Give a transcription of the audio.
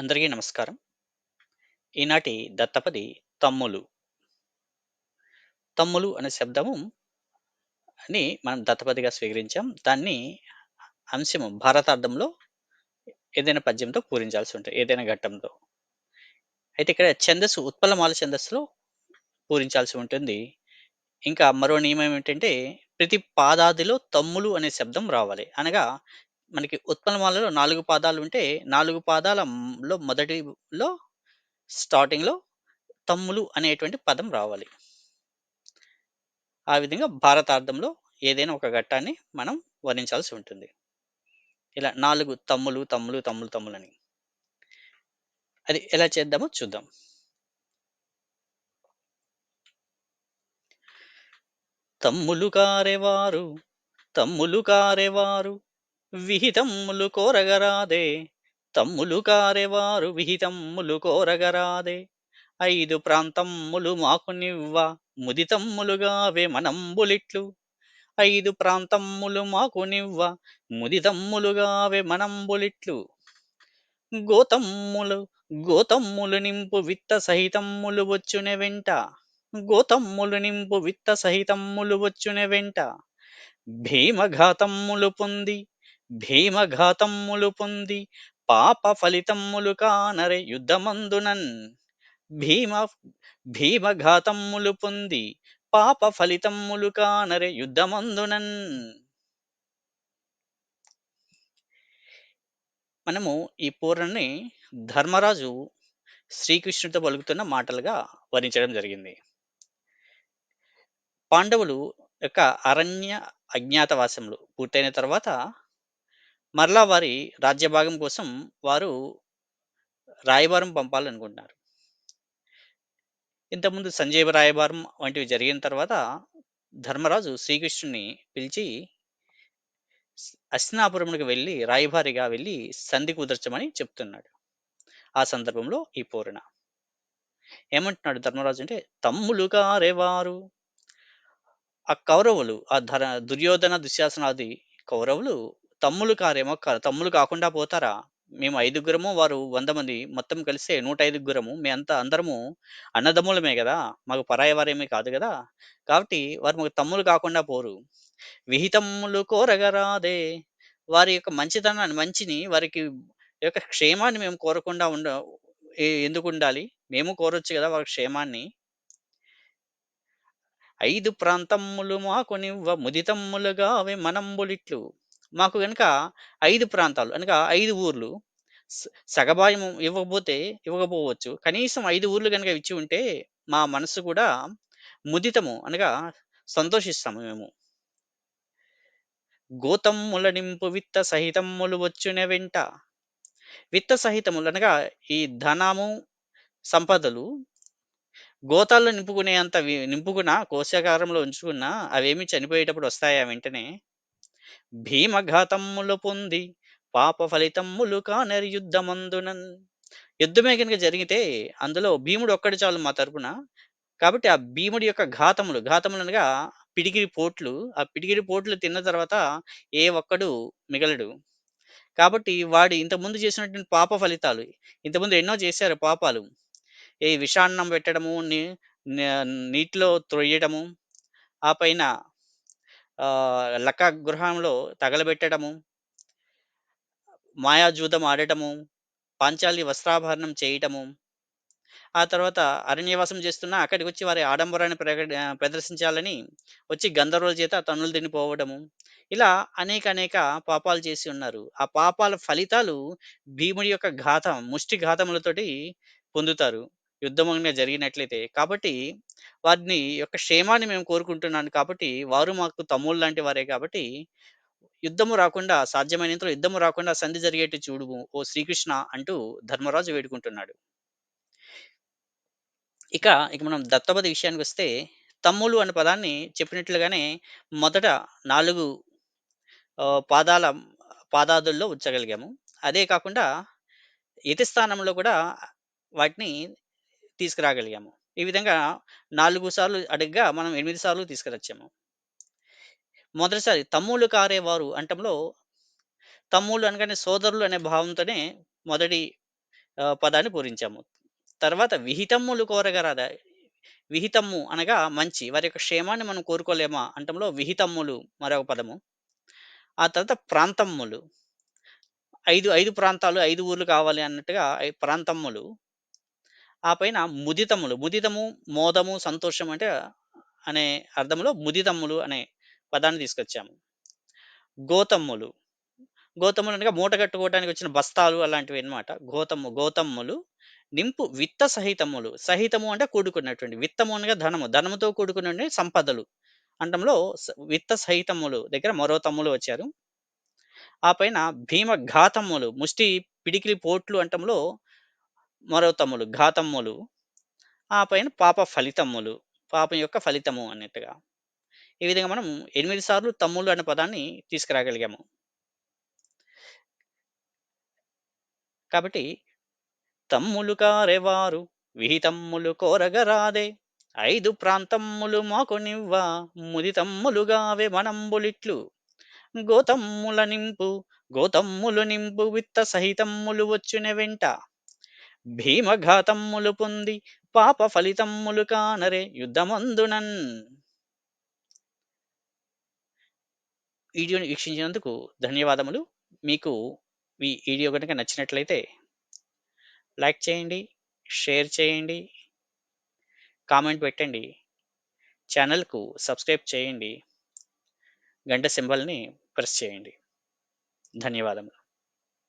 అందరికీ నమస్కారం. ఈనాటి దత్తపది తమ్ములు. తమ్ములు అనే శబ్దము అని మనం దత్తపదిగా స్వీకరించాం. దాన్ని అంశము భారతార్థంలో ఏదైనా పద్యంతో పూరించాల్సి ఉంటుంది. ఏదైనా ఘట్టంతో. అయితే ఇక్కడ ఛందస్సు ఉత్పలమాల ఛందస్సులో పూరించాల్సి ఉంటుంది. ఇంకా మరో నియమం ఏంటంటే ప్రతి పాదాదిలో తమ్ములు అనే శబ్దం రావాలి. అనగా మనకి ఉత్పలమాలలో నాలుగు పాదాలు ఉంటే నాలుగు పాదాలలో మొదటిలో స్టార్టింగ్‌లో తమ్ములు అనేటువంటి పదం రావాలి. ఆ విధంగా భారతార్థంలో ఏదైనా ఒక ఘట్టాన్ని మనం వర్ణించాల్సి ఉంటుంది. ఇలా నాలుగు తమ్ములు, తమ్ములు, తమ్ములు, తమ్ములని. అది ఎలా చేద్దామో చూద్దాం. తమ్ములు కారేవారు తమ్ములు కారేవారు విహితమ్ములు కోరగరాదే. తమ్ములు కారెవారు విహితమ్ములు కోరగరాదే. ఐదు ప్రాంతమ్ములు మాకునివ్వ ముదితమ్ములుగావే మనంబులిట్లు. ఐదు ప్రాంతమ్ములు మాకునివ్వ ముదితమ్ములుగావే మనంబులిట్లు. గోతమ్ములు గోతమ్ములు నింపు విత్త సహితమ్ములు వచ్చునే వెంట. గోతమ్ములు నింపు విత్త సహితమ్ములు వచ్చునే వెంట. భీమఘాతమ్ములు పొంది భీమఘాతమ్ములు పొంది పాప ఫలితమ్ములు కానరె యుద్ధమందునన్ భీమ భీమఘాతమ్ములు పొంది పాప ఫలితమ్ములు కానరె యుద్ధమందునన్ మనము ఈ పూరణని ధర్మరాజు శ్రీకృష్ణుడితో పలుకుతున్న మాటలుగా వర్ణించడం జరిగింది. పాండవులు యొక్క అరణ్య అజ్ఞాతవాసములు పూర్తయిన తర్వాత మరలా వారి రాజ్యభాగం కోసం వారు రాయబారం పంపాలనుకుంటున్నారు. ఇంతకుముందు సంజీవ రాయబారం వంటివి జరిగిన తర్వాత ధర్మరాజు శ్రీకృష్ణుడిని పిలిచి హస్తినాపురమునకు వెళ్ళి రాయబారిగా వెళ్ళి సంధి కుదర్చమని చెప్తున్నాడు. ఆ సందర్భంలో ఈ పూరణ. ఏమంటున్నాడు ధర్మరాజు అంటే తమ్ములు కారెవారు ఆ కౌరవులు ఆ ధర దుర్యోధన దుశ్శాసనాది కౌరవులు తమ్ములు కారేమో క తమ్ములు కాకుండా పోతారా? మేము ఐదుగురము వారు 100 మంది మొత్తం కలిస్తే 105గురము. మేమంతా అందరము అన్నదమ్ములమే గదా! మాకు పరాయి వారేమీ కాదు గదా! కాబట్టి వారు మాకు తమ్ములు కాకుండా పోరు. విహితమ్ములు కోరగరాదే వారి యొక్క మంచితనాన్ని మంచిని వారికి యొక్క క్షేమాన్ని మేము కోరకుండా ఉండ ఎ ఎందుకుండాలి? మేము కోరొచ్చు గదా! వారి క్షేమాన్ని. ఐదు ప్రాంతమ్ములు మాకునివ్వ ముదితమ్ములుగావే మనంబులిట్లు. మాకు గనుక ఐదు ప్రాంతాలు అనగా ఐదు ఊర్లు స ఇవ్వకపోతే ఇవ్వకపోవచ్చు. కనీసం ఐదు ఊర్లు కనుక ఇచ్చి ఉంటే మా మనసు కూడా ముదితము అనగా సంతోషిస్తాము మేము. గోతమ్ముల నింపు విత్త సహితమ్ములు వచ్చునే వెంట. విత్త సహితములు అనగా ఈ ధనము, సంపదలు గోతాల్లో నింపుకునేంత వి నింపుకున్న కోశాగారంలో ఉంచుకున్న అవేమి చనిపోయేటప్పుడు వస్తాయా వెంటనే? భీమఘాతమ్ములు పొంది పాప ఫలితమ్ములు కానరి యుద్ధమందునన్. యుద్ధమే కనుక జరిగితే అందులో భీముడు ఒక్కడు చాలు మా తరపున. కాబట్టి ఆ భీముడి యొక్క ఘాతములు, ఘాతములు అనగా పిడిగిరి పోట్లు. ఆ పిడికిరి పోట్లు తిన్న తర్వాత ఏ ఒక్కడు మిగలడు. కాబట్టి వాడు ఇంతకుముందు చేసినటువంటి పాప ఫలితాలు ఇంతకుముందు ఎన్నో చేశారు పాపాలు. ఈ విషాన్నం పెట్టడము, నీ నీటిలో త్రొయ్యడము, ఆ పైన లక్క గృహంలో తగలబెట్టడము. మాయాజూదం ఆడటము, పాంచాలి వస్త్రాభరణం చేయటము. ఆ తర్వాత అరణ్యవాసం చేస్తున్న అక్కడికి వచ్చి వారి ఆడంబరాన్ని ప్రకట ప్రదర్శించాలని వచ్చి గంధర్వుల చేత తన్నులు తినిపోవడము ఇలా అనేక అనేక పాపాలు చేసి ఉన్నారు. ఆ పాపాల ఫలితాలు భీముడి యొక్క ఘాతం, ముష్టి ఘాతములతోటి పొందుతారు. యుద్ధం జరిగినట్లయితే. కాబట్టి వారిని యొక్క క్షేమాన్ని మేము కోరుకుంటున్నాను కాబట్టి వారు మాకు తమ్ముళ్ళు లాంటి వారే కాబట్టి యుద్ధము రాకుండా సాధ్యమైనంతలో యుద్ధము రాకుండా సంధి జరిగేట్టు చూడుము ఓ శ్రీకృష్ణ అంటూ ధర్మరాజు వేడుకుంటున్నాడు. ఇక, ఇక మనం దత్తపది విషయానికొస్తే తమ్ములు అనే పదాన్ని చెప్పినట్లుగానే మొదట 4 ఆహ్, పాదాల పాదాదుల్లో ఉంచగలిగాము. అదే కాకుండా యతి స్థానంలో కూడా వాటిని తీసుకురాగలిగాము. ఈ విధంగా నాలుగు సార్లు అడిగ్గా మనం ఎనిమిది సార్లు తీసుకురచ్చాము. మొదటిసారి తమ్ముళ్ళు కారేవారు అంటంలో తమ్ముళ్ళు అనగానే సోదరులు అనే భావంతోనే మొదటి పదాన్ని పూరించాము. తర్వాత విహితమ్ములు కోరగరాదా విహితమ్ము అనగా మంచి. వారి యొక్క క్షేమాన్ని మనం కోరుకోలేమా అంటంలో విహితమ్ములు మరొక పదము. ఆ తర్వాత ప్రాంతమ్ములు. 5, 5 ప్రాంతాలు, ఐదు ఊర్లు కావాలి అన్నట్టుగా ప్రాంతమ్ములు. ఆ పైన ముదితములు. ముదితము, మోదము, సంతోషం అంటే అనే అర్థంలో ముదితమ్ములు అనే పదాన్ని తీసుకొచ్చాము. గోతమ్ములు. గోతమ్ములు అనగా మూట కట్టుకోవడానికి వచ్చిన బస్తాలు అలాంటివి అనమాట గోతమ్ము గోతమ్ములు. నింపు విత్త సహితములు సహితము అంటే కూడుకున్నటువంటి. విత్తము అనగా ధనము. ధనముతో కూడుకున్నటువంటి సంపదలు. అంటంలో విత్త సహితములు దగ్గర మరో తమ్ములు వచ్చారు. ఆ పైన భీమఘాతములు ముష్టి పిడికిలి పోట్లు అంటంలో మరో తమ్ములు ఘాతమ్ములు. ఆ పైన పాప ఫలితమ్ములు. పాపం యొక్క ఫలితము అన్నట్టుగా. ఈ విధంగా మనం ఎనిమిది సార్లు తమ్ములు అనే పదాన్ని తీసుకురాగలిగాము. కాబట్టి తమ్ములు కారెవారు విహితమ్ములు కోరగరాదే ఐదు ప్రాంతమ్ములు మాకొనివ్వ ముదితమ్ములుగావే మనంబులిట్లు గోతమ్ముల నింపు గోతమ్ములు నింపు విత్త సహితమ్ములు వచ్చున వెంట భీమఘాతమ్ములు పొంది పాప ఫలితమ్ములు కానరే యుద్ధమందునన్ వీడియోని వీక్షించినందుకు ధన్యవాదములు. మీకు ఈ వీడియో కనుక నచ్చినట్లయితే లైక్ చేయండి, షేర్ చేయండి, కామెంట్ పెట్టండి. ఛానల్కు సబ్స్క్రైబ్ చేయండి. గంట సింబల్‌ని ప్రెస్ చేయండి. ధన్యవాదములు.